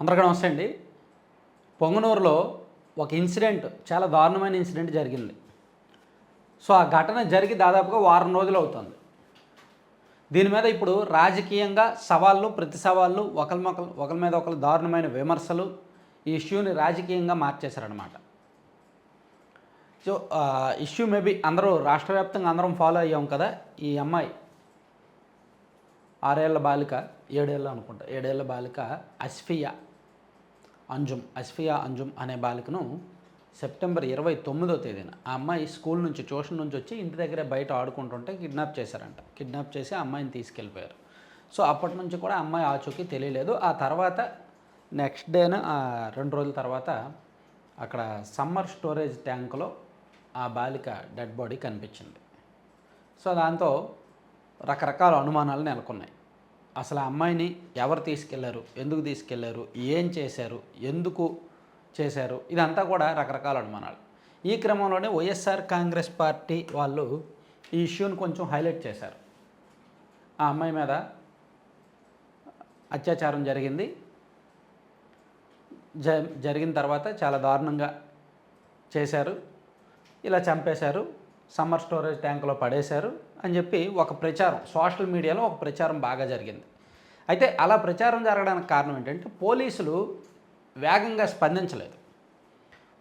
అందరికీ నమస్తే అండి. పొంగనూరులో ఒక ఇన్సిడెంట్ చాలా దారుణమైన ఇన్సిడెంట్ జరిగింది. సో ఆ ఘటన జరిగి దాదాపుగా వారం రోజులు అవుతుంది. దీని మీద ఇప్పుడు రాజకీయంగా సవాళ్ళు ప్రతి సవాళ్ళు ఒకరి మొకలు ఒకరి మీద ఒకరు దారుణమైన విమర్శలు ఈ ఇష్యూని రాజకీయంగా మార్చేశారనమాట సో ఇష్యూ మేబీ అందరూ రాష్ట్ర వ్యాప్తంగా అందరం ఫాలో అయ్యాం కదా ఈ అమ్మాయి. ఆరేళ్ళ బాలిక ఏడేళ్ళు అనుకుంటా ఏడేళ్ళ బాలిక అస్ఫియా అంజుమ్ అస్ఫియా అంజుమ్ అనే బాలికను సెప్టెంబర్ ఇరవై తొమ్మిదో తేదీన ఆ అమ్మాయి స్కూల్ నుంచి ట్యూషన్ నుంచి వచ్చి ఇంటి దగ్గరే బయట ఆడుకుంటుంటే కిడ్నాప్ చేశారంట. కిడ్నాప్ చేసి ఆ అమ్మాయిని తీసుకెళ్ళిపోయారు. సో అప్పటి నుంచి కూడా అమ్మాయి ఆచూకీ తెలియలేదు. ఆ తర్వాత నెక్స్ట్ డేన రెండు రోజుల తర్వాత అక్కడ సమ్మర్ స్టోరేజ్ ట్యాంకులో ఆ బాలిక డెడ్ బాడీ కనిపించింది. సో దాంతో రకరకాల అనుమానాలు నెలకొన్నాయి. అసలు ఆ అమ్మాయిని ఎవరు తీసుకెళ్ళారు? ఎందుకు తీసుకెళ్ళారు? ఏం చేశారు? ఎందుకు చేశారు? ఇదంతా కూడా రకరకాల అనుమానాలు. ఈ క్రమంలోనే వైఎస్ఆర్ కాంగ్రెస్ పార్టీ వాళ్ళు ఈ ఇష్యూని కొంచెం హైలైట్ చేశారు. ఆ అమ్మాయి మీద అత్యాచారం జరిగింది. జ జరిగిన తర్వాత చాలా దారుణంగా చేశారు. ఇలా చంపేశారు. సమ్మర్ స్టోరేజ్ ట్యాంకులో పడేశారు అని చెప్పి ఒక ప్రచారం సోషల్ మీడియాలో ఒక ప్రచారం బాగా జరిగింది. అయితే అలా ప్రచారం జరగడానికి కారణం ఏంటంటే పోలీసులు వేగంగా స్పందించలేదు.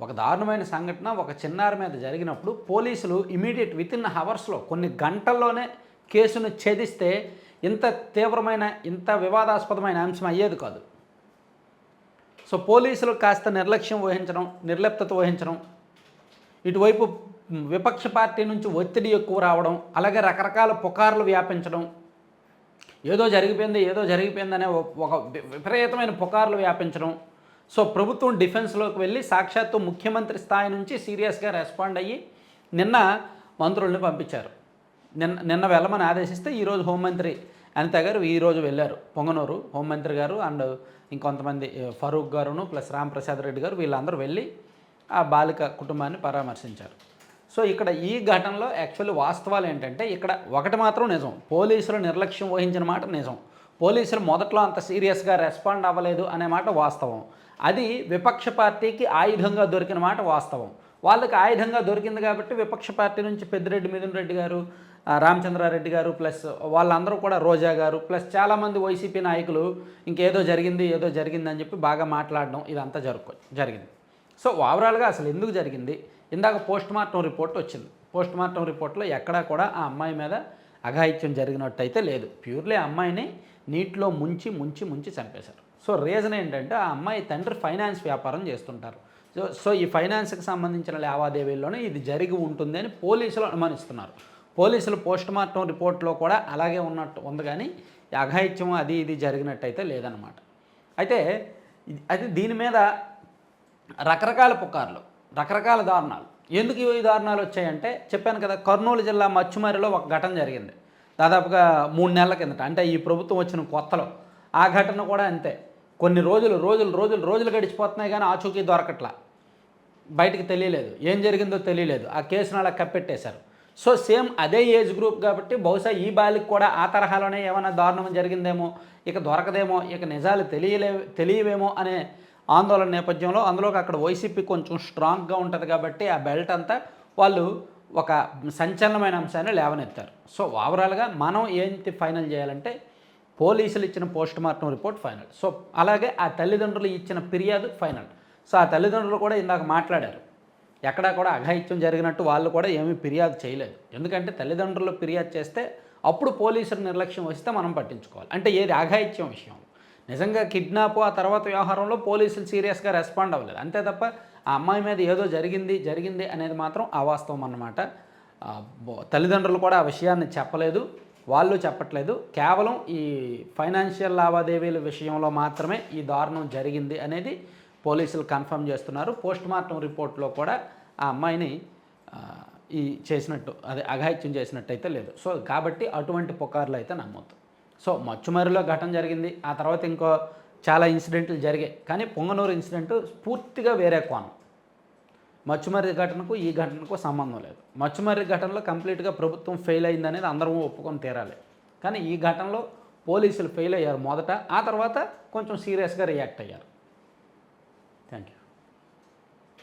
ఒక దారుణమైన సంఘటన ఒక చిన్నారి మీద జరిగినప్పుడు పోలీసులు ఇమీడియట్ విత్ ఇన్ హవర్స్లో కొన్ని గంటల్లోనే కేసును ఛేదిస్తే ఇంత తీవ్రమైన ఇంత వివాదాస్పదమైన అంశం అయ్యేది కాదు. సో పోలీసులు కాస్త నిర్లక్ష్యం వహించడం నిర్లిప్తత వహించడం ఇటువైపు విపక్ష పార్టీ నుంచి ఒత్తిడి ఎక్కువ రావడం అలాగే రకరకాల పుకార్లు వ్యాపించడం. ఏదో జరిగిపోయింది ఏదో జరిగిపోయిందనే ఒక విపరీతమైన పుకార్లు వ్యాపించడం. సో ప్రభుత్వం డిఫెన్స్లోకి వెళ్ళి సాక్షాత్తు ముఖ్యమంత్రి స్థాయి నుంచి సీరియస్గా రెస్పాండ్ అయ్యి నిన్న మంత్రుల్ని పంపించారు. నిన్న నిన్న వెళ్ళమని ఆదేశిస్తే ఈరోజు హోంమంత్రి అనిత గారు ఈరోజు వెళ్ళారు. పొంగనూరు హోంమంత్రి గారు అండ్ ఇంకొంతమంది ఫరూక్ గారును ప్లస్ రాంప్రసాద్ రెడ్డి గారు వీళ్ళందరూ వెళ్ళి ఆ బాలిక కుటుంబాన్ని పరామర్శించారు. సో ఇక్కడ ఈ ఘటనలో యాక్చువల్లీ వాస్తవాలు ఏంటంటే ఇక్కడ ఒకటి మాత్రం నిజం. పోలీసులు నిర్లక్ష్యం వహించిన మాట నిజం. పోలీసులు మొదట్లో అంత సీరియస్గా రెస్పాండ్ అవ్వలేదు అనే మాట వాస్తవం. అది విపక్ష పార్టీకి ఆయుధంగా దొరికిన మాట వాస్తవం. వాళ్ళకి ఆయుధంగా దొరికింది కాబట్టి విపక్ష పార్టీ నుంచి పెద్దిరెడ్డి మిథున్ రెడ్డి గారు రామచంద్రారెడ్డి గారు ప్లస్ వాళ్ళందరూ కూడా రోజా గారు ప్లస్ చాలామంది వైసీపీ నాయకులు ఇంకేదో జరిగింది ఏదో జరిగింది అని చెప్పి బాగా మాట్లాడడం ఇదంతా జరుగు జరిగింది. సో ఓవరాల్గా అసలు ఎందుకు జరిగింది? ఇందాక పోస్ట్ మార్టం రిపోర్ట్ వచ్చింది. పోస్ట్ మార్టం రిపోర్ట్లో ఎక్కడా కూడా ఆ అమ్మాయి మీద అఘాయిత్యం జరిగినట్టయితే లేదు. ప్యూర్లీ ఆ అమ్మాయిని నీటిలో ముంచి ముంచి ముంచి చంపేశారు. సో రీజన్ ఏంటంటే ఆ అమ్మాయి తండ్రి ఫైనాన్స్ వ్యాపారం చేస్తుంటారు. సో సో ఈ ఫైనాన్స్కి సంబంధించిన లావాదేవీల్లోనే ఇది జరిగి ఉంటుంది అని పోలీసులు అనుమానిస్తున్నారు. పోలీసులు పోస్ట్ మార్టం రిపోర్ట్లో కూడా అలాగే ఉన్నట్టు ఉంది కానీ అఘాయిత్యం అది ఇది జరిగినట్టయితే లేదనమాట అయితే అయితే దీని మీద రకరకాల పుకార్లు. రకరకాల దారుణాలు. ఎందుకు ఈ దారుణాలు వచ్చాయంటే చెప్పాను కదా కర్నూలు జిల్లా మచ్చుమారిలో ఒక ఘటన జరిగింది. దాదాపుగా మూడు నెలల కిందట. అంటే ఈ ప్రభుత్వం వచ్చిన కొత్తలో. ఆ ఘటన కూడా అంతే. కొన్ని రోజులు రోజులు రోజులు రోజులు గడిచిపోతున్నాయి కానీ ఆచూకీ దొరకట్లా. బయటికి తెలియలేదు. ఏం జరిగిందో తెలియలేదు. ఆ కేసును అలా కప్పెట్టేశారు. సో సేమ్ అదే ఏజ్ గ్రూప్ కాబట్టి బహుశా ఈ బాలికి కూడా ఆ తరహాలోనే ఏమైనా దారుణం జరిగిందేమో ఇక దొరకదేమో ఇక నిజాలు తెలియలే తెలియవేమో అనే ఆందోళన నేపథ్యంలో అందులోకి అక్కడ వైసీపీ కొంచెం స్ట్రాంగ్గా ఉంటుంది కాబట్టి ఆ బెల్ట్ అంతా వాళ్ళు ఒక సంచలనమైన అంశాన్ని లేవనెత్తారు. సో ఓవరాల్గా మనం ఏంటి ఫైనల్ చేయాలంటే పోలీసులు ఇచ్చిన post mortem report final. So అలాగే ఆ తల్లిదండ్రులు ఇచ్చిన ఫిర్యాదు ఫైనల్. సో ఆ తల్లిదండ్రులు కూడా ఇందాక మాట్లాడారు. ఎక్కడా కూడా అఘాయిత్యం జరిగినట్టు వాళ్ళు కూడా ఏమీ ఫిర్యాదు చేయలేదు. ఎందుకంటే తల్లిదండ్రులు ఫిర్యాదు చేస్తే అప్పుడు పోలీసులు నిర్లక్ష్యం వస్తే మనం పట్టించుకోవాలి. అంటే ఏది అఘాయిత్యం విషయం? నిజంగా కిడ్నాప్ ఆ తర్వాత వ్యవహారంలో పోలీసులు సీరియస్గా రెస్పాండ్ అవ్వలేదు. అంతే తప్ప ఆ అమ్మాయి మీద ఏదో జరిగింది జరిగింది అనేది మాత్రం అవాస్తవం అన్నమాట. తల్లిదండ్రులు కూడా ఆ విషయాన్ని చెప్పలేదు వాళ్ళు చెప్పట్లేదు. కేవలం ఈ ఫైనాన్షియల్ లావాదేవీల విషయంలో మాత్రమే ఈ దారుణం జరిగింది అనేది పోలీసులు కన్ఫర్మ్ చేస్తున్నారు. పోస్ట్ మార్టం రిపోర్ట్లో కూడా ఆ అమ్మాయిని ఈ చేసినట్టు అదే అఘాయిత్యం చేసినట్టు అయితే లేదు. సో కాబట్టి అటువంటి పుకార్లు అయితే నమ్మొద్దు. సో మచ్చుమరిలో ఘటన జరిగింది. ఆ తర్వాత ఇంకో చాలా ఇన్సిడెంట్లు జరిగాయి. కానీ పొంగనూరు ఇన్సిడెంట్ పూర్తిగా వేరే కోణం. మచ్చుమర్రి ఘటనకు ఈ ఘటనకు సంబంధం లేదు. మచ్చుమర్రి ఘటనలో కంప్లీట్గా ప్రభుత్వం ఫెయిల్ అయిందనేది అందరం ఒప్పుకొని తీరాలి. కానీ ఈ ఘటనలో పోలీసులు ఫెయిల్ అయ్యారు మొదట. ఆ తర్వాత కొంచెం సీరియస్గా రియాక్ట్ అయ్యారు. Thank you